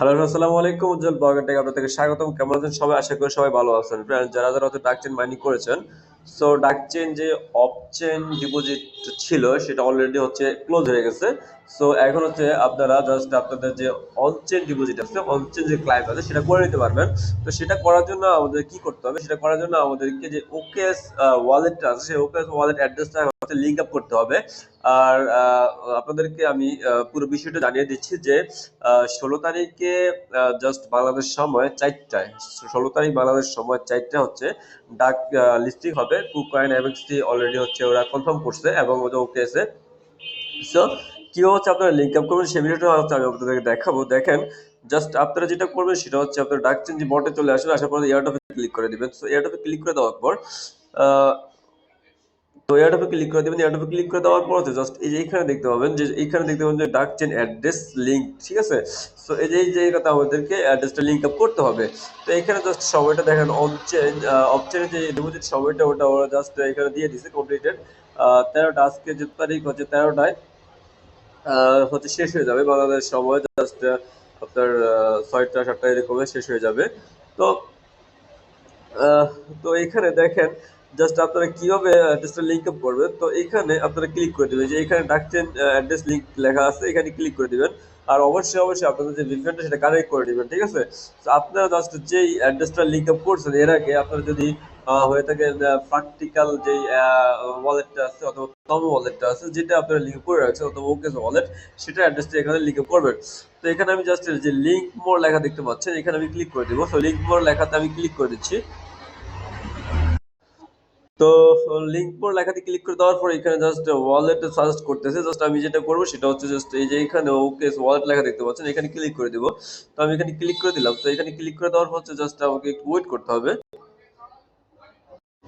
Hello আসসালামু আলাইকুম। উজ্জ্বল blogger থেকে আপনাদেরকে স্বাগতম। কেমন আছেন সবাই? আশা করি সবাই ভালো আছেন। Friends, যারা যারা হয়তো ডাকচেন মাইনিং করেছেন সো ডাকচেন যে অফচেন ডিপোজিট ছিল সেটা অলরেডি হচ্ছে ক্লোজ হয়ে গেছে। সো এখন হচ্ছে আপনারা জাস্ট আপনাদের যে অনচেন ডিপোজিট আছে অনচেন যে ক্লায়েন্ট আছে সেটা করে নিতে পারবেন। তো সেটা করার জন্য আমাদের কি করতে হবে? সেটা করার জন্য আমাদেরকে যে ওকেএস ওয়ালেটটা আছে সেই ওকেএস ওয়ালেট অ্যাড্রেসটা হচ্ছে লিংক আপ করতে হবে। আর আপনাদেরকে আমি পুরো বিষয়টা জানিয়ে দিচ্ছি যে ষোলো তারিখে জাস্ট বাংলাদেশ সময় চারটায়, ষোলো তারিখ বাংলাদেশ সময় চারটা হচ্ছে, ডাক লিস্টিং হবে। কুকয়েন অলরেডি হচ্ছে, ওরা কনফার্ম করছে এবং ওদের ওকে আছে। সো কীভাবে হচ্ছে আপনারা লিঙ্ক আপ করবেন, সেই বিষয়টা হচ্ছে আমি আপনাদেরকে দেখাবো। দেখেন জাস্ট আপনারা যেটা করবেন, সেটা হচ্ছে আপনারা ডাকছেন যে বটে চলে আসবে আসার পর এয়ারটপে ক্লিক করে দিবেন। সো এয়ারটপে ক্লিক করে দেওয়ার পর তো এয়ারটপে ক্লিক করে দেবেন এয়ারটপে ক্লিক করে দেওয়ার পর জাস্ট এই যে এখানে দেখতে পাবেন যে এখানে দেখতে পাবেন যে ডাক চেন অ্যাড্রেস লিঙ্ক ঠিক আছে? সো এই যে, এই জায়গাতে আমাদেরকে অ্যাড্রেসটা লিঙ্ক আপ করতে হবে। তো এখানে জাস্ট সময়টা দেখেন অন চেন অফ চেনের যে ডিপোজিট সময়টা, ওটা ওরা জাস্ট এখানে দিয়ে দিছে কমপ্লিটেড তেরোটা, আজকে যে তারিখ হচ্ছে তেরোটায় হচ্ছে শেষ হয়ে যাবে। বাংলাদেশ সময় জাস্ট আপনার ছয়টা, সাতটা এরকমে শেষ হয়ে যাবে। তো তো এখানে দেখেন জাস্ট আপনারা কীভাবে অ্যাড্রেসটা লিংক আপ করবেন, তো এখানে আপনারা ক্লিক করে দিবেন যে এখানে ডাকছেন অ্যাড্রেস লিংক লেখা আছে, এখানে ক্লিক করে দিবেন। আর অবশ্যই অবশ্যই আপনাদের যে ভিপিএনটা সেটা কানেক্ট করে দিবেন, ঠিক আছে? তো আপনারা জাস্ট যেই অ্যাড্রেসটা লিঙ্ক আপ করছেন, এর আগে আপনারা যদি হয়ে থাকে প্র্যাকটিক্যাল যে ওয়ালেটটা আছে অথবা টম ওয়ালেটটা আছে, যেটা আপনারা লিংক করে রাখছেন, অথবা ওকেস ওয়ালেট সেটা অ্যাড্রেসটা এখানে লিঙ্ক আপ করবেন। তো এখানে আমি জাস্ট যে লিঙ্ক মোর লেখা দেখতে পাচ্ছেন, এখানে আমি ক্লিক করে দিব। তো লিংক মোর লেখাতে আমি ক্লিক করে দিচ্ছি। তো লিঙ্ক পর লেখাতে ক্লিক করে দেওয়ার পর এখানে জাস্ট ওয়ালেট সাজেস্ট করতেছে। জাস্ট আমি যেটা করব সেটা হচ্ছে জাস্ট এই যে এখানে ওকে ওয়ালেট লেখা দেখতে পাচ্ছেন, এখানে ক্লিক করে দিব। তো আমি এখানে ক্লিক করে দিলাম। তো এখানে ক্লিক করে দেওয়ার পর হচ্ছে জাস্ট আমাকে একটু ওয়েট করতে হবে।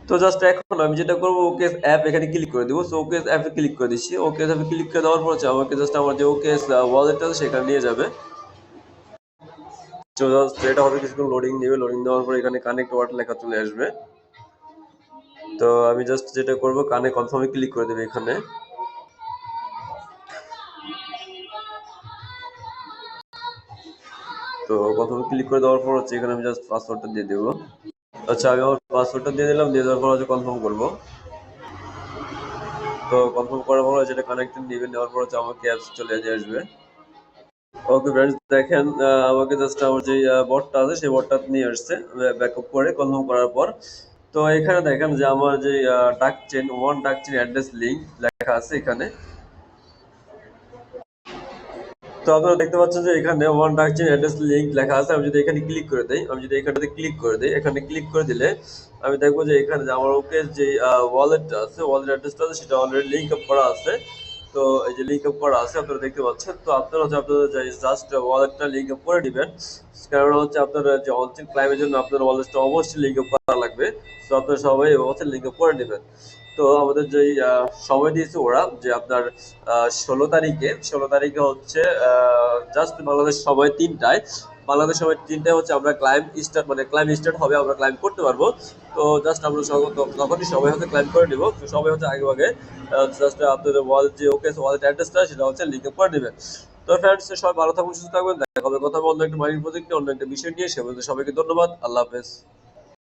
তো জাস্ট এখন আমি যেটা করব ওকে অ্যাপ এখানে ক্লিক করে দিব। সো ওকে অ্যাপে ক্লিক করে দিচ্ছি। ওকে অ্যাপে ক্লিক করে দেওয়ার পর হচ্ছে আমাকে জাস্ট আমার যে ওকে ওয়ালেটটা আছে সেখানে নিয়ে যাবে। তো জাস্ট এটা হবে কিছুক্ষণ লোডিং নেবে লোডিং দেওয়ার পর এখানে কানেক্ট ওয়ালেট লেখা চলে আসবে। তো আমি জাস্ট যেটা করব, কানে কনফার্মে ক্লিক করে দেবে এখানে। তো কনফার্মে ক্লিক করে দেওয়ার পর হচ্ছে এখানে আমি জাস্ট পাসওয়ার্ডটা দিয়ে দেবো। আচ্ছা আমি আমার পাসওয়ার্ডটা দিয়ে দিলাম, দিয়ে দেওয়ার পর হচ্ছে কনফার্ম করব। তো কনফার্ম করার পর যেটা কানেক্টেড নেবে, নেওয়ার পর হচ্ছে আমাকে অ্যাপস চলে আসবে। ওকে ফ্রেন্ডস দেখেন আমাকে জাস্ট আমার যে বটটা আছে, সেই বটটা নিয়ে আসছে ব্যাকআপ করে কনফার্ম করার পর। তো এখানে দেখেন যে আমার যে dag chain one dag chain address link লেখা আছে এখানে। তো আপনারা দেখতে পাচ্ছেন যে এখানে ওয়ান ডাক চেন অ্যাড্রেস লিঙ্ক লেখা আছে। আমি যদি এখানে ক্লিক করে দেই, আমি যদি এখানটাতে ক্লিক করে দেই, এখানে ক্লিক করে দিলে আমি দেখব যে এখানে যে আমার ওকে যে ওয়ালেটটা আছে ওয়ালেট অ্যাড্রেসটা আছে, সেটা অলরেডি লিঙ্ক আপ করা আছে। তো এই যে লিঙ্ক করা আছে, আপনারা দেখতে পাচ্ছেন। তো আপনারা হচ্ছে আপনাদের জাস্ট ওয়ালেটটা লিঙ্ক আপ করে দিবেন। কারণ হচ্ছে আপনার যে অনলাইন ক্লাইমের জন্য আপনার ওয়ালেটটা অবশ্যই লিঙ্ক আপ করা লাগবে। তো আপনারা সবাই অবশ্যই লিঙ্ক আপ করে নেবেন। তো আমাদের যে সময় দিয়েছে ওরা যে আপনার ষোলো তারিখে ষোলো তারিখে হচ্ছে জাস্ট বাংলাদেশ সময় তিনটায়। বাংলাদেশ সময় হচ্ছে আমরা ক্লাইম স্টার্ট মানে ক্লাইম স্টার্ট হবে, আমরা ক্লাইম করতে পারব। তো জাস্ট আমরা তখনই সবাই হচ্ছে ক্লাইম করে নিব। তো সবাই হচ্ছে আগে আগে জাস্ট আপনাদের ওয়ালেট যে ওকে ওয়ালেট অ্যাড্রেসটা সেটা হচ্ছে লিঙ্ক করে নেবেন। তো ফ্রেন্ডস সবাই ভালো থাকুন, সুস্থ থাকবেন দেখা হবে, কথা অন্য একটা মাইনিং প্রজেক্ট অন্য একটা বিষয় নিয়ে। সে সবাইকে ধন্যবাদ। আল্লাহ হাফেজ।